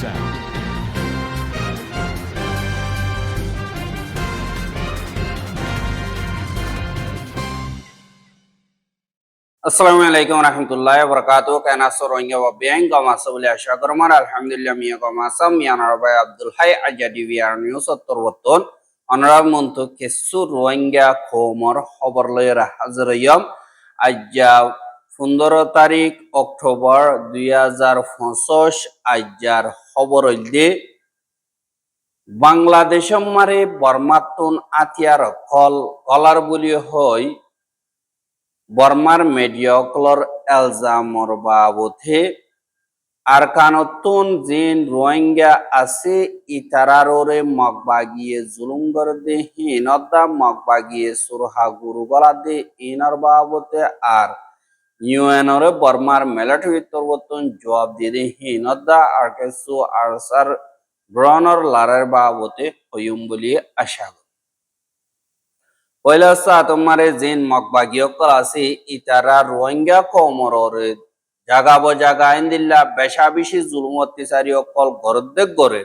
sound. আসসালামু আলাইকুম রহমতুল্লাহ বরকাত কেন আছো রোহিঙ্গা ব্যাং গম আছো বলে আশা করমার আলহামদুলিল্লাহ মিয়া গম আসাম মিয়ানার ভাই আব্দুল হাই আজাদি বিয়ার নিউজ উত্তরবর্তন অনরাব মন্তু কেসু রোহিঙ্গা খোমর খবর লয়ের হাজির হইম আজ্জা পনেরো তারিখ অক্টোবর দুই হাজার পঁচিশ আজ্জার খবর হইলে বাংলাদেশম মারে বর্মাতুন আতিয়ার কল, কলার বলি হয় বর্মার মেডিয়কলর এলজামর বাবথে আর কানতুন জিন রোহিঙ্গা আছে, ইতারারোরে মগবাগিয়ে জুলুঙ্গর দে হিনদা মগবাগিয়ে সুরহা গুরু গলা দে ইনর বাবতে আর ইউএনরে বর্মার মিলিটারি তরবতন জবাব দিয়ে দে হিনদা আর কেসু আরসার ব্রনর লারের বাবতে হইম বলি আশা করি। পয়লা তোমারে জিন মকবাগিয় কল আছে ইতারা রোহিঙ্গা কমররে জাগা ব জাগা ইন্দিল্লা বেশা বেশি জুলুম অত্যাচারী অকল গরদে গরে।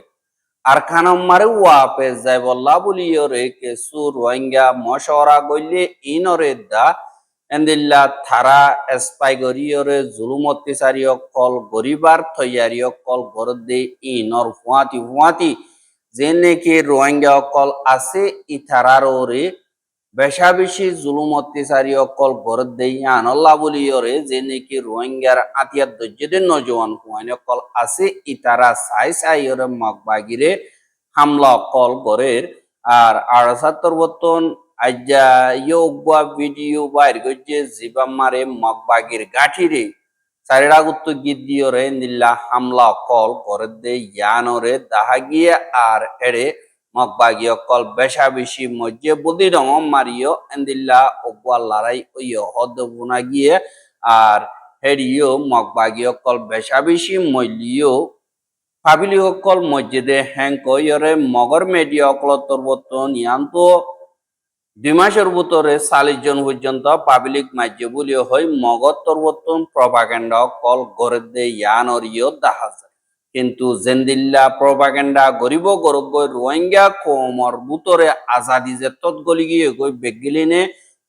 আর খানম মারে ওয়াপে যাই বল্লা বলি রে কেসু রোহিঙ্গা মশরা গইলে ইনরে দা এন্দিল্লা থারা এসপাই গরিয়রে জুলুম অত্যাচারী অকল গরিবার থৈয়ারি অকল গরদে ইনর ফুয়াতি ফুয়াতি যে নাকি রোহিঙ্গা অকল আছে ইথারারে বেশা বেশি জুলুম অত্যাচারী অকল দেই আনল্লা বলি ওরে যে নাকি রোহিঙ্গার আতিয়ার দজ্জেদের নজওয়ান হুয়াইন অকল আছে ইতারা সাই সাই ওরে মগবাগিরে হামলা অকল গরের আর আড়সাত্তর বর্তন আজ্জা ইয়োগা ভিডিও বাইর গজ্জে জিবাম মারে মগবাগির গাঠিরে। চারিডা গুত্ত গিদ্দি ওরে নিল্লা হামলা অকল ঘরের দে ইয়ানরে দাহা গিয়ে আর এড়ে। মকবাগি অকল বেশা বেশি মজ্জে বুদ্ধি রঙ মারিও এন্দিল্লা ওগুয়া লড়াই ওইয় হদ বুনা গিয়ে। আর হেরিও মকবাগি অকল বেশা বেশি মল্লিও ফাবিলি অকল মসজিদে হ্যাঙ্ক ইয়রে মগর মেডিয়া অকল তরবত নিয়ান্ত দুই মাসের ভিতরে চাল্লিশ জন পর্যন্ত পাবলিক মাজ্য বলিও হয় মগর তরবতন প্রভাকেন্ডা অকল গড়ে দে ইয়ানর ইয় দেখা যায় কিন্তু জেন্দিল্লা প্রপাগেন্ডা গরিব গরব রোহিঙ্গা কোমর বুতরে আজাদি যে তৎ গলি গিয়ে গই বেগিলিনে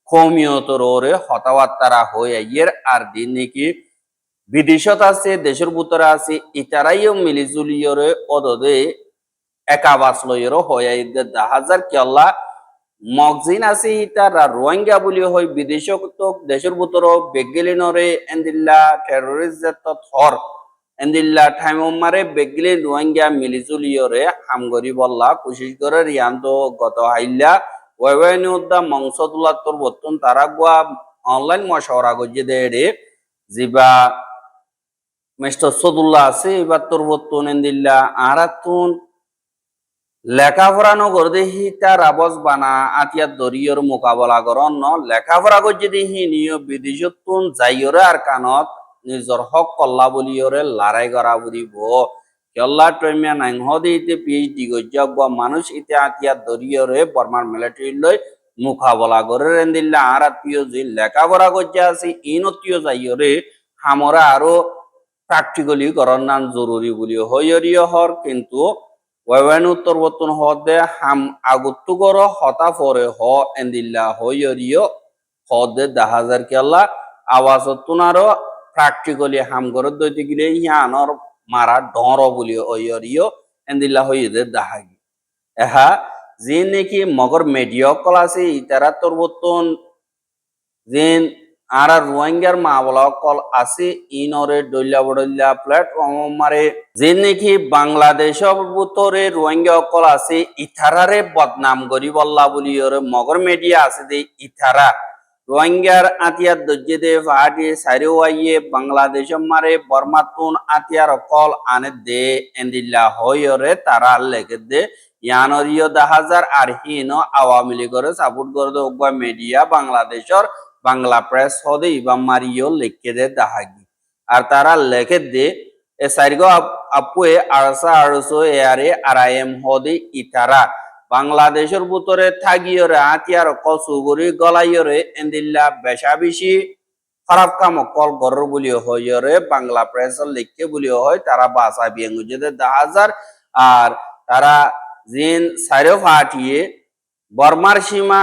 কমিয়তর ওরে হতাবার্তারা হয়ে আইয়ের আর দিন নাকি। বিদেশত আছে, দেশের ভিতরে আছে, ইতারাইও মিলিজুলিয়রে অদদে একাবাস লইয়েরও হয়ে আইদে দাহাজার কেল্লা মগজিন আছে ইতারা রোহিঙ্গা বলি হয় বিদেশত দেশের ভিতরে বেগিলিনরে এন্দিল্লা টেরোরিস্ট থর এন্দিল্লা ঠাইম মারে বেগলে রোহিঙ্গা মিলিজুলিয়রে হামগরি বল্লা কুশিস করে রিয়ান্ত গত হাইল্লা ওয়েবাইনি উদ্দা মংস তুলা তোর বর্তন তারা গুয়া অনলাইন মশওয়ারা গজ্জে দেড়ে জিবা মিস্টার সদুল্লাহ আছে এবার তোর বর্তন এন্দিল্লা আরাতুন লেখাপড়া নগর দেহি তার আবজ বানা আতিয়ার দরিয়র মোকাবলা করন লেখাপড়া গজ্জে দেহি নিয় বিদেশতুন যাইয়রে আর কানত নিজর হক কল্লা বলিয়রে লড়াই করা বুড়িব কেল্লা টইমিয়া নাইংহ দিতে পিএইচডি গজ্জব মানুষ ইতে আতিয়া দরিয়রে বর্মার মিলিটারি লই মুখাবলা করে রেন্দিল্লা আর আত্মীয় যে লেখাপড়া গজ্জা আছে ইনতীয় যাইয়রে হামরা আরও প্র্যাকটিক্যালি করন নান জরুরি বলি হইয়রিয় হর কিন্তু ওয়েবেন উত্তর বর্তন হদে হাম আগত্তু কর হতা পরে হ এন্দিল্লা হইয়রিয় হদে দাহাজার কেল্লা আওয়াজ তুনারও প্র্যাকটিক্যালি হাম করে দইতে গেলে ইয়ানর মারা ডর বলি ওইয়রিও এন্দিল্লা হইদে দাহাগি এহা যে নাকি মগর মেডিয়া কল আছে ইতারা তোর বর্তন যেন আর রোহিঙ্গার মা বলা কল আছে ইনরে ডইলা বডইলা প্ল্যাটফর্ম মারে যে নাকি বাংলাদেশ ভিতরে রোহিঙ্গা কল আছে ইথারারে বদনাম করি বল্লা বলি মগর মিডিয়া আছে দে ইথারা। রোহিঙ্গার আতিয়ার দজ্জেদে ফাহাটি সাইরে ওয়াইয়ে বাংলাদেশ মারে বর্মাতুন আতিয়ার কল আনে দে এন্দিল্লা হইরে তারা লেগে দে। ইয়ানরিয় দাহাজার আর হিন আওয়ামী লীগরে সাপোর্ট করে দে মিডিয়া বাংলাদেশর বাংলা প্রেস হদে ইবা মারিও লেখে দে দাহাগি। আর তারা লেখে দে, এ সাইরগো আপুয়ে আড়সা আড়সো এয়ারে এম হদে ইতারা। বাংলাদেশের ভিতরে থাকিয়রে আতিয়ার কসুগুরি গলাইয়রে এন্দিল্লা বেশা বেশি খারাপ কাম কল গরর বুলি হয়রে বাংলা প্রেসর লিখকে বুলি হয়, তারা বাসা বিয়াঙ্গু যেতে দা হাজার। আর তারা জিন সাইরো ফাটিয়ে বর্মার সীমা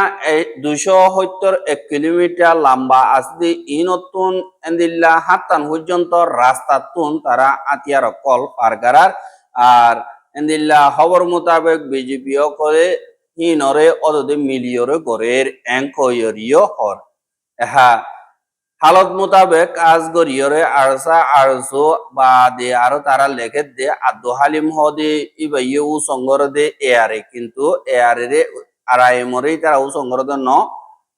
দুশো সত্তর এক কিলোমিটার লম্বা আসদি নতুন এন্দিল্লা হাত্তান পর্যন্ত রাস্তাতুন তারা আতিয়ার কল পারগারার আর এন্দিল্লা খবর মোতাবেক বিজেপি করে হিনরে অদদে মিলিয়রে গড়ের এঙ্কয়রিয় হর এহা হালত মোতাবেক আজ গরিয়রে আরসা আরসো বা দে আরও তারা লেখে দে আদু হালিম হদে, ইবাইয়ে উ সঙ্গর দে এয়ারে কিন্তু এয়ারে আড়াই মরে তারা উ সঙ্গর দে ন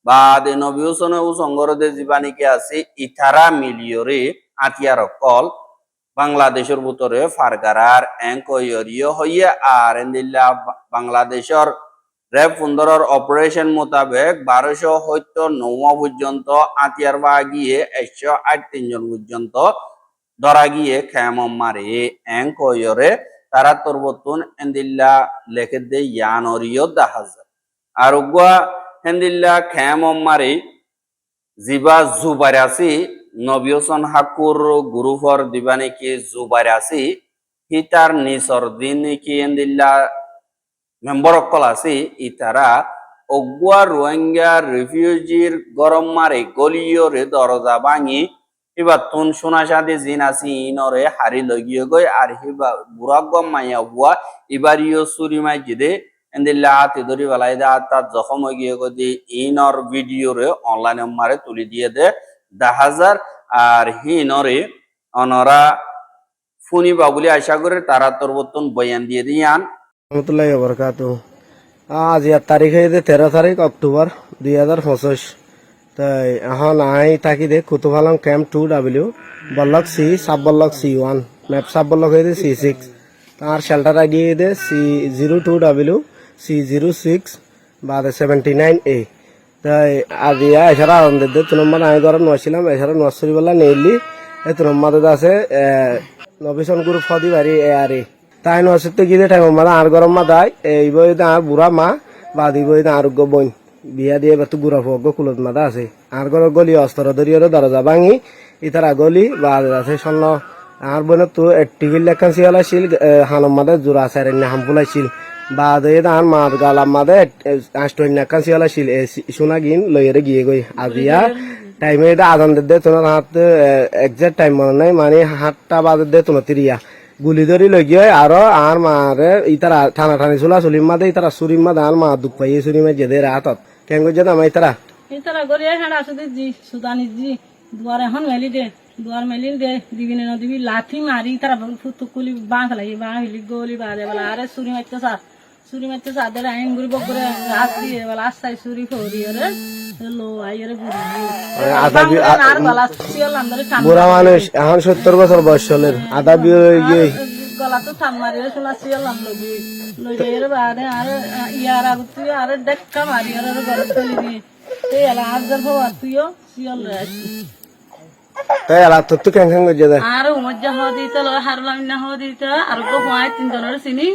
বা দে নবী হুসনে উ সঙ্গর দে জীবানিকে আছে? ইথারা মিলিয়রে আতিয়ার কল। বাংলাদেশের ভিতরে ফারগারার এঙ্কয়রিয় হইয়া আর এন্দিল্লা বাংলাদেশের র্যাব সুন্দরের অপারেশন মোতাবেক বারোশো হইতো নৌ পর্যন্ত আতিয়ার বা গিয়ে একশো আট তিনজন পর্যন্ত ধরা গিয়ে খেম মারে। এং কয়রে তারা তরবতুন এন্দিল্লা লেখে দে ইয়ানরিয় দাহাজ। আর উগুয়া হেন্দিল্লা খেম মারে জিবা জুবারাসি নবিয়সন হাকুর গুরুভর গুরুফর দিবানিকি জুবারাসি হিতার নিসর দিন কি এন্দিল্লা মেম্বার অকল আছে ইতারা অগুয়া রোহিঙ্গা রিফিউজির গরম মারে গলিয়রে দরজা ভাঙি এবার তুন সোনা সাদে জিন আছি ইনরে হারি লগিয়ে গই, আর হিবা বুড়া গম মাইয়া বুয়া এবার ইয় সুরি মাই জিদে এন্দিল্লা হাতে ধরি বেলাই দে, আর তার জখম হয়ে গিয়ে গদি ইনর ভিডিও রে অনলাইনে মারে তুলি দিয়ে দে দা হাজার আর হিনরে অনরা ফুনি বাবুলি আশা করে তারা তোর বর্তন বয়ান দিয়ে দিয়ান রহমতুল্লাহ বরকাত আজ ইয়ার তারিখ হয়েছে তেরো তারিখ, অক্টোবর দুই হাজার পঁচিশ। তাই এখন আই থাকি দে Kutupalong camp two W, block C sub block C one, map sub block হয়েছে সি সিক্স। তার শেল্টার আইডি দে C zero two W C zero six বা সেভেন্টি নাইন এ তাই আজ ইয়া এছাড়া আনন্দের দে তুনম্মা আমি ধর নছিলাম এছাড়া নর্সারি বলা নেইলি, এই তুনম্মাদের আছে নবিশন গ্রুপ ফদি বাড়ি এ আর এ তাই নসিতে গিয়ে টাইম মাদা আর গরম মাদাই এই বই আর বুড়া মা, বা দি বই আরোগ্য বইন, বিয়া দিয়ে এবার তো বুড়া ফোক কুলত মাদা আছে। আর গর গলি অস্ত্র ধরিয়ে দরজা ভাঙি, ইতারা গলি, বা আছে স্বর্ণ। আর বইনত তো টিভির লেখান সিয়ালা ছিল হানম মাদে জোড়া সাইরে হাম গুলি ধরি লই গিয়ে আরও আর মারে ইতারা ঠানা ঠানি চুলা চুলিম মাদে, ইতারা চুরিম মাদে, আর মা দুঃখ পাইয়ে চুরি মাই জেদে রাতত। কেন গো যেতাম ইতারা? ইতারা এখন মেলি দে, দুয়ার মেলি দে দিবি না দিবি লাথি মারি তারা ফুতুকুলি বাঁধ লাগি বাঁ হিলি গলি বাঁধে, বলে আরে চুরি মারতে সা চুরি মারতে সা আইন গুড়ি বকরে রাত দিয়ে বলে আস্তাই চুরি ফরি রে লো আইরে গুড়ি আধা বি- আর বলা সিয়াল আন্দরে টান বুড়া মানুষ এখন সত্তর বছর বয়স চলের আধা বিয়ে গিয়ে গলা তো টান মারি শোনা সিয়াল লবি লই এর বাদে আর ইয়ার আগ তুই আর ডেক্কা মারি আর ঘরে চলি এলা আর তুইও কেন আর হওয়া দিতে লয় হারলাম না হওয়া দিতে আর গো হয় চিনি।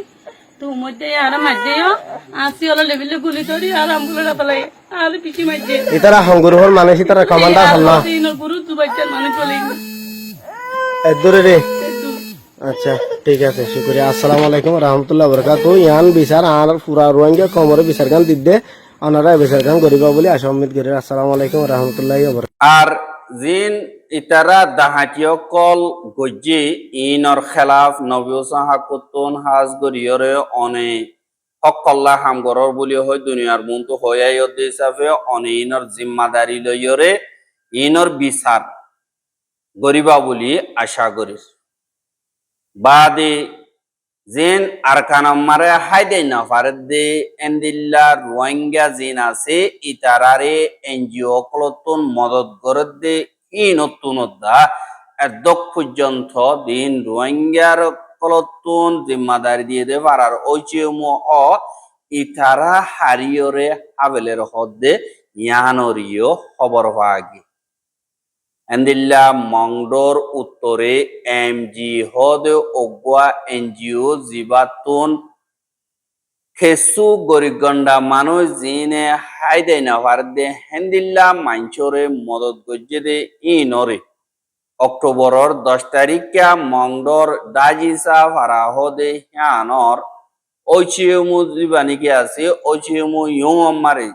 তো উমজ্জা আর মাঝেও আর সিয়াল লেবিলে গুলি করি আর আমগুলো রাতলে আর পিছি মাঝে ইতারা হঙ্গুর মানুষ ইতারা কমান্ডার হল না গুরু দু মানুষ চলে এদরে রে আচ্ছা ঠিক আছে শুক্রিয়া আসসালামু আলাইকুম রহমতুল্লাহ বরকাত ইয়ান বিচার আর পুরা রোহিঙ্গা কমরে বিচার গান দিদে ওনারা বিচার গান করিবা বলে আশা উম্মিদ করি আসসালামু আলাইকুম রহমতুল্লাহ আর জিন ইতারা দাহাটিয় কল গজ্জি ইনর খেলাফ নবিউসা হাকুতুন হাজ গরিয়রে অনে হকল্লা হামগরর বুলি হয় দুনিয়ার মুন্তু হয়াই হিসাবে অনে ইনর জিম্মাদারি লইয়রে ইনর বিচার গরিবা বলি আশা করিস। বাদে জিন আরকানাম মারে হাইদে না পারে দে এন্দিল্লা রোহিঙ্গা জিন আছে, ইতারারে এনজিও কলতুন মদত করে দে ই নতুন এদক পর্যন্ত দিন রোহিঙ্গার কলতুন জিম্মাদারি দিয়ে দে পারার ঐচিয়ম অ ইতারা হারিয়রে হাবেলের হদ্দে, ইয়ানরিও খবর পাগি এন্দিল্লা, মংডোর, উত্তরে এম জি হদ ওগুয়া, এনজিও, জিবাতুন, খেসু, গরিগন্ডা, মানুষ জিনে হাই দেয় না পারদে হেন্দিল্লা মাঞ্চরে মদত গজ্জে দে ই নরে অক্টোবরর দশ তারিখা মংডর ডাজিসা ফারাহদে, হিয়ানর ঐচিয়মু জীবানিকে আছে ঐচিয়মু ইয়ং মারে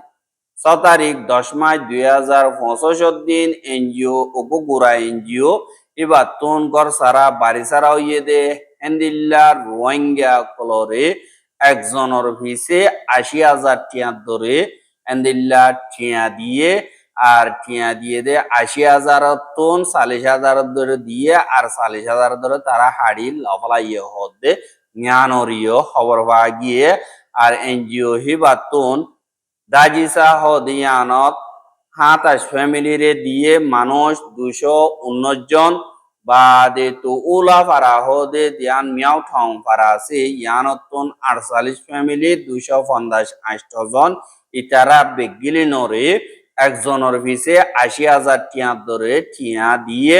ছ তারিখ, দশ মাস দুই হাজার পঁচিশ দিন, এনজিও উপগুড়া এনজিও, এবার তুন ঘর সারা, বাড়ি সারা হইয়ে দে। হেন্দিল্লা, রোহিঙ্গা কলরে একজনের ভিসে আশি হাজার টিয়া ধরে হেন্দিল্লা টিয়া দিয়ে আর টিয়া দিয়ে দে আশি হাজার তুন চাল্লিশ হাজার ধরে দিয়ে আর চাল্লিশ হাজার ধরে তারা হাড়ি লফলা ইয়ে হতে জ্ঞানরিয় খবর পাওয়া গিয়ে আর এনজিও হিবাতুন দাজিসা হদিয়ানত সাতাশ ফ্যামিলিরে দিয়ে মানুষ দুশো উনিশ জন বাদে তো উলা হদে দিয়ান মিয়াও ঠং ফারা আছে ইয়ানতুন আটচল্লিশ ফ্যামিলি, দুশো পঞ্চাশ জন। ইতারা বেগিলি নরে একজনের পিছে আশি হাজার টিয়া ধরে টিয়া দিয়ে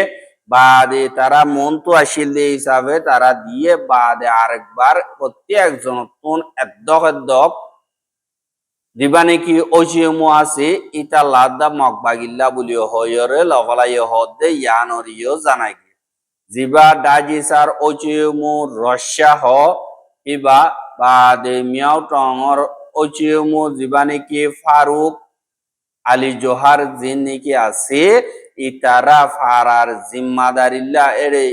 বাদে তারা মন তো আসিল হিসাবে তারা দিয়ে বাদে আরেকবার প্রত্যেক জনতুন এদ্দক এদ্দক দিবা নাকি অজিয়মো আছে? ইটা লাদা মগবাগিল্লা বুলিও হয়রে লফলাই হদে ইয়ানরিও জানাই জিবা ডাজিসার অজিয়মো রস্যা হ, ইবা বাদে মিয়াও টঙর অজিয়মো জিবা নাকি ফারুক আলী জোহার জিন নাকি আছে? ইতারা ফারার জিম্মাদারিল্লা এরে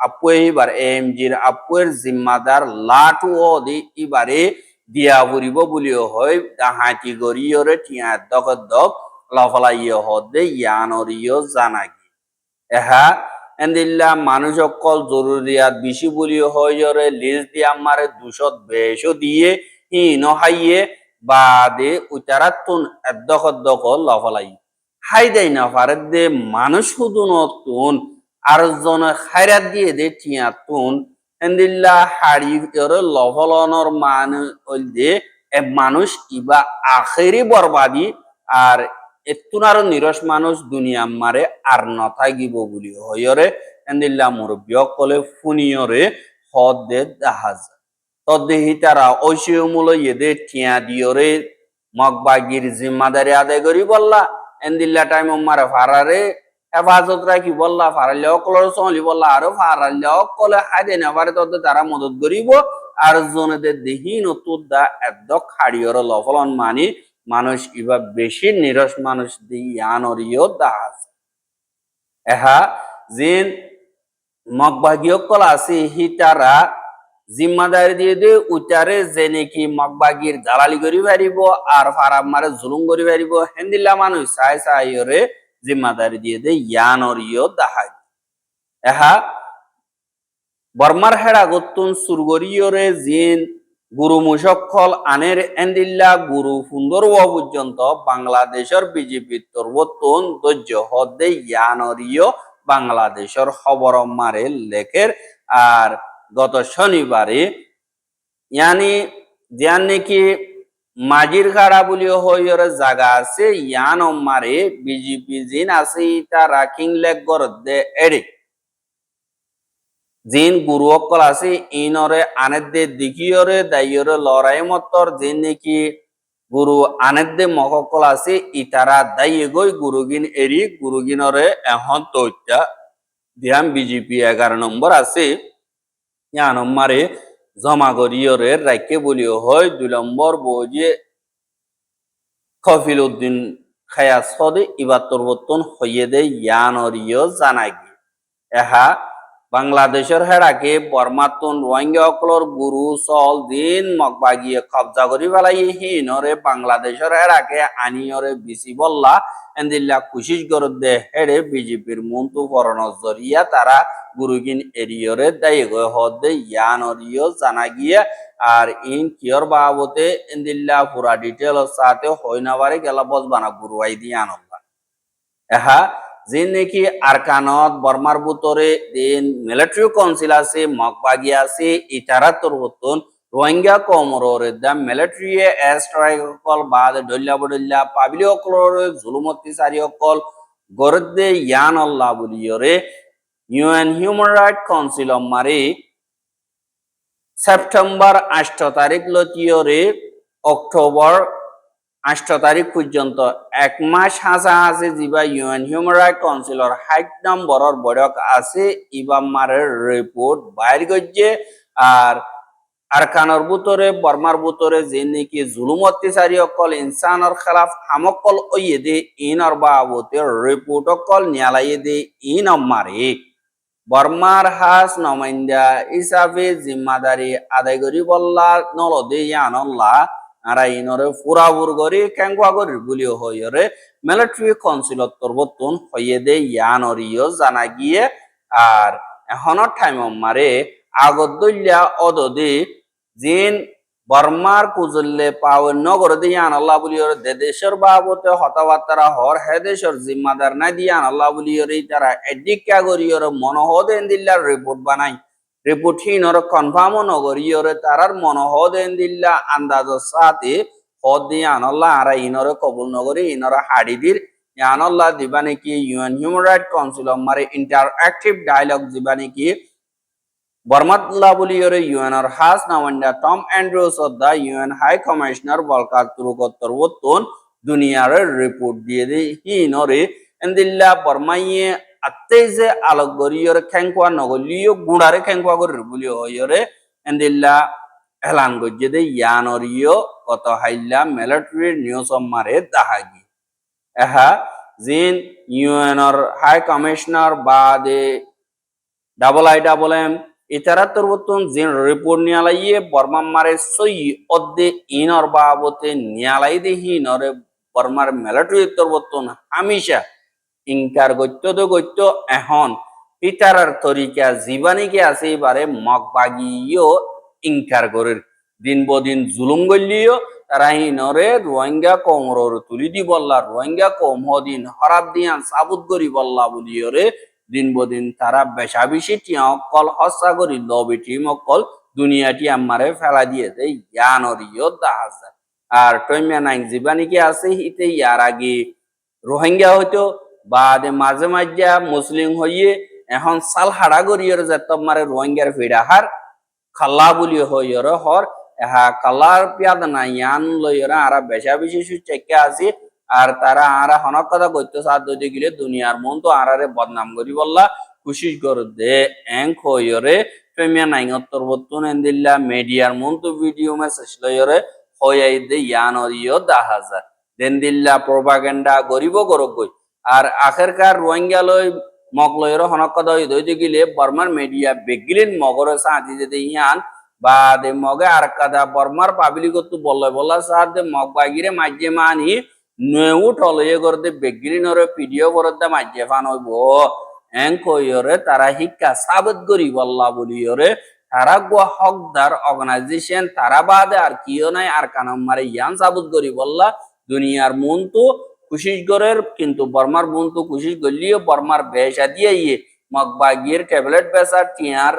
আপুয়ে এবার এম জির আপুয়ের জিম্মাদার লাটু ও দি ইবারে দিয়া ফুরিব বুলিও হয় হাঁটি গরিয়রে টিয়া দক দক লফলাইয় হদে ইয়ানরিয় জানাগি। এহা, এন্দিল্লা মানুষ অকল জরুরিয়াত বেশি বুলিও হয়রে লিজ দিয়া মারে দুশত বেশো দিয়ে হি নহাইয়ে বাদে উতারাতুন এদ্দক দক লফলাই। হাই দেয় না পারে দে মানুষ শুধু নতুন আর জন খাইরাত দিয়ে দে টিয়া তুন এন্দিল্লা হাড়ি এর লফলনর মান দে এ মানুষ ইবা আখেরি বরবাদি, আর এতুন আর নিরস মানুষ দুনিয়া মারে আর নথাগিব বুলি হয়রে এন্দিল্লা মুরব্বী কলে ফুনিয়রে হদ দাহাজ। তদ্দেহি তারা ঐশীয়মূল ইয়েদে টিয়া দিয়রে, মগবাগির জিম্মাদারি আদায় করি বললা। এন্দিল্লা টাইম মারে ফারারে হেফাজত রাখি বললা ফারালে অকলর বললা, আরও অকলে নেবারে তদ্দে তারা মদত করিব। আর জনেদের দেহি নতুদা একদক খাড়িয়র লফলন মানি, মানুষ ইবা বেশি নিরস মানুষ দি ইয়ানরিও দাহাজ এহা জিন মগবাগীয় কল আছে হিতারা জিম্মাদারি দিয়ে দিয়ে উচারে যে নাকি মগবাগির দালালি করি পারিব আর ফারাম মারে জুলুম করি পারিব হেন্দিল্লা মানুষ চাই চাইরে জিম্মাদারি দিয়ে দে ইয়ানরিও দাহাগ এহা বর্মার হেড়া গত্তুন সুরগরিয়রে জিন, গুরু মুশক্কল আনের এন্দিল্লা গুরু সুন্দর পর্যন্ত বাংলাদেশের বিজেপি তর্বতন ধৈর্য হদে ইয়ানরিও বাংলাদেশের খবর মারে লেখের। আর গত শনিবারে, ইয়ানি যান নাকি মাজির খাড়া বলিও হইরে জায়গা আছে, ইয়ান মারে বিজেপি জিন আছে ইটা রাখিং লেগ দে এড়ে। জিন গুরু অকল আছে, ইনরে আনেদে দিকিয়রে দাইয়রে লড়াই মতর জিন নাকি গুরু আনেদে মককল আছে, ইতারা দাইয়ে গই গুরুগিন এরি গুরুগিনরে এখন তৈত্যা দিয়াম বিজেপি এগারো নম্বর আছে। ইয়া নম্বরে জমা করিয়রে রাখে বলিও হয়, দুই নম্বর বৌজি কফিল উদ্দিন খায়া সদে ইবার বর্তন হইয়ে দে জানাই এহা বাংলাদেশের হেড়াকে বর্মাতুন রোহিঙ্গা অকলর গুরু সল দিন মগবাগিয়ে কবজা করি পেলাই হিনরে বাংলাদেশের হেড়াকে আনিয়রে বিসি বল্লা। এন্দিল্লা কুশিস গরদ দে হেড়ে বিজেপির মন্তু পরণ জরিয়া তারা গুরুগিন এরিয়রে দায়ী গয় হদে ইয়ানরিয় জানা গিয়ে। আর ইন কিয়র বাবতে এন্দিল্লা পুরা ডিটেল সাথে হইনাবারে গেলা বজবানা গুরুয়াই দিয়ে আনল্লা এহা যে নাকি আরকানত, বর্মার বুতরে মিলিটারি কাউন্সিল আছে, মগবাগি আছে ইতারা তোর হতন রোহিঙ্গা মিলিটারি বাদ ডল্লা বডল্লা পাবলি অকলর জুলুমতি সারি অকল গরদে ইয়ান আল্লাহ বলিয়রে, ইউএন হিউম্যান রাইট কাউন্সিল মারে, সেপ্টেম্বর আষ্ট তারিখ লতিয়রে, অক্টোবর আষ্ট তারিখ পর্যন্ত এক মাস হাসা হাসে যিবা ইউএন হিউম্যান রাইট কাউন্সিলর হাইট নম্বরের বৈঠক আছে ইবামারের রিপোর্ট বাইর করছে। আর আরকানর বুতরে বর্মার বুতরে যে নাকি জুলুম অত্যাচারী অকল, ইনসানর খেলাফ হামকল ওইয়ে দে, ইনর বাবতে রিপোর্ট অকল নিয়ালাইয়ে দে, ইন মারে বর্মার হাস নমাইন্দা হিসাবে জিম্মাদারি আদায় করি বললা, নলদে ইয়ানল্লা। আরা ইনরে ফুরাবুর গরি, কেঙ্গুয়া গরি বুলি হইরে মিলিটারি কাউন্সিলত তরবতুন হইয়ে দে ইয়ানরিও জানা গিয়ে, আর এখনৰ টাইম মারে আগত দলিয়া অদদি, জিন বর্মার কুজল্লে পাও নগর দিয়ান আল্লাহ বুলি দে দেশের বাবতে হতাবার্তারা হর, হে দেশের জিম্মাদার না দিয়ান আল্লাহ বুলি তারা এডিকা করিয়র মনোহদেন দিল্লার রিপোর্ট বানাই। রিপোর্ট হিনর কনফার্ম নগরিয়রে তারার মনোহদেন দিল্লা আন্দাজ সাথে হদ দিয়ান আল্লাহ আরা ইনরে ইনর দিবা নাকি ইউএন হিউম্যান রাইট কাউন্সিল মারে ইন্টারঅ্যাক্টিভ ডায়লগ দিবা নাকি বর্মাতুল্লাহ বলিয়রে ইউএনর হাস নামান্ডা Tom Andrews of UN high commissioner বলকার তুরুকত্তর বত্তন দুনিয়ার রিপোর্ট দিয়ে দে হি নরে এন্দিল্লা বর্মাইয়ে আত্তে যে আলোক গরিয়র খেংকুয়া নগলিও গুড়ারে খেংকুয়া গরির বলি হইয়রে, এন্দিল্লা এলান গজ্জে দে ইয়ানরিও কত হাইল্লা, মিলিটারি নিউজ মারে দাহাগি। এহা, জিন ইউএনর হাই কমিশনার বা দে ডাবল আই ডাবল এম, ইতারা তরবতন জিন রিপোর্ট নিয়ালাইয়ে বর্মার মারে সই অদ্দে ইনর বাবতে নিয়ালাই দে হিনরে বর্মার মিলিটারি তরবতন হামিশা ইনকার গত্য তো গত্য এখন। ইতারার তরিকা জীবানিকে আছে এবারে মগ বাগিও ইনকার করে দিন বদিন জুলুম গলিও তারা হিনরে রোহিঙ্গা তুলি দি বললা, রোহিঙ্গা কম হদিন দিয়ান সাবুত করি বললা বলিয়রে দিন বদিন তারা বেশা বেশি টিয়া অকল হসা করি, লবি টিম অকল দুনিয়াটি আমারে ফেলা দিয়ে দেয়। ইয়ানরিও দাহাজ আর টইমিয়া নাইন জীবানিকে আছে হিতে ইয়ার আগে রোহিঙ্গা হইতো বাদে মাঝে মাঝে মুসলিম হইয়ে এখন সাল হাড়া গরিয়র যে তোমারে রোহিঙ্গার ফিরাহার খাল্লা বলি হইয়র হর, এহা কালার পিয়াদ না ইয়ান লইয়রা আরা বেশা বেশি চেকে আসি, আর তারা আরা হনক কথা কইতে সাথ দইতে গেলে দুনিয়ার মন তো আরারে বদনাম করি বললা কুশিস কর দে এঙ্ক হইয়রে প্রেমিয়া নাইঙত্তর বর্তন এন্দিল্লা মিডিয়ার মন তো ভিডিও মেসেজ লইয়রে হইয়াই দে, ইয়ান অরিয় দাহাজা দেন দিল্লা প্রোপাগেন্ডা গরিব গরক গই আর আখেরকার রোহিঙ্গা লই মগ লইর হনক কথা দইতে গেলে বর্মার মিডিয়া বেগিলিন মগরে সাঁতি যেতে ইয়ান বা দে মগে আর কাদা বর্মার পাবলিক তো বললে বলা দে মগ বাগিরে মাঝে মানি নেউ টলয়ে করতে বেগিলিনরে পিডিও করতে মাঝে ফান হইব এং কইরে তারা শিক্ষা সাবত করি বল্লা বলিয়রে তারা গোয়া হকদার অর্গানাইজেশন তারা বাদে আর কিও নাই আর কানাম মারে ইয়ান সাবত করি বল্লা। দুনিয়ার মন তো কুশিস গরের কিন্তু বর্মার মন তো কুশিস গলিও বর্মার বেশা দিয়ে ইয়ে মগবাগির ট্যাবলেট বেসা টিয়ার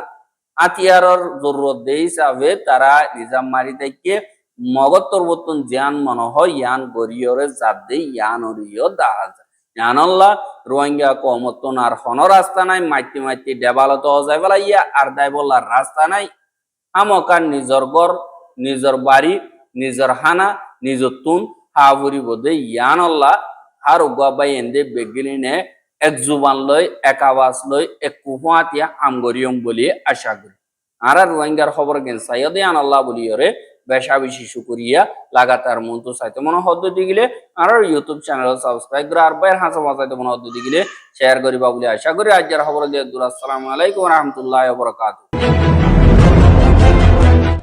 আতিয়ারর জরুরত দেই হিসাবে তারা নিজাম মারি থেকে মগত তরবতন জ্ঞান মনে হয় ইয়ান গরিয়রে জাত দেই, ইয়ান অরিয় দাহাজ। ইয়ানল্লা রোহিঙ্গা কমতন আর হন রাস্তা নাই, মাইতি মাইতি ডেবালত যাই ইয়া আর দাই বলার রাস্তা নাই। আমকার নিজর গর নিজর বাড়ি নিজর হানা নিজর তুন হাবুরি বোধে ইয়ানল্লা আর উগাবাই এন্দে বেগিলিনে এক জুবান লই এক আওয়াজ লই এক কুহুয়াতিয়া আমগরিয়ম বলি আশা করি। আর আর রোহিঙ্গার খবর গেন সাইয়দে আনাল্লাহ বলিয়রে বেশা বেশি শুকুরিয়া লাগাতার মন্ত চাইতে মনে হদ্দ দিগিলে। আর ইউটিউব চ্যানেল সাবস্ক্রাইব করে আর বাইর হাসা বাঁচাইতে মনে হদ্দ দিগিলে। শেয়ার করিবা বলে আশা করি। আজকের খবর দিয়ে আসসালামু আলাইকুম রহমতুল্লাহ বরকাতুহ।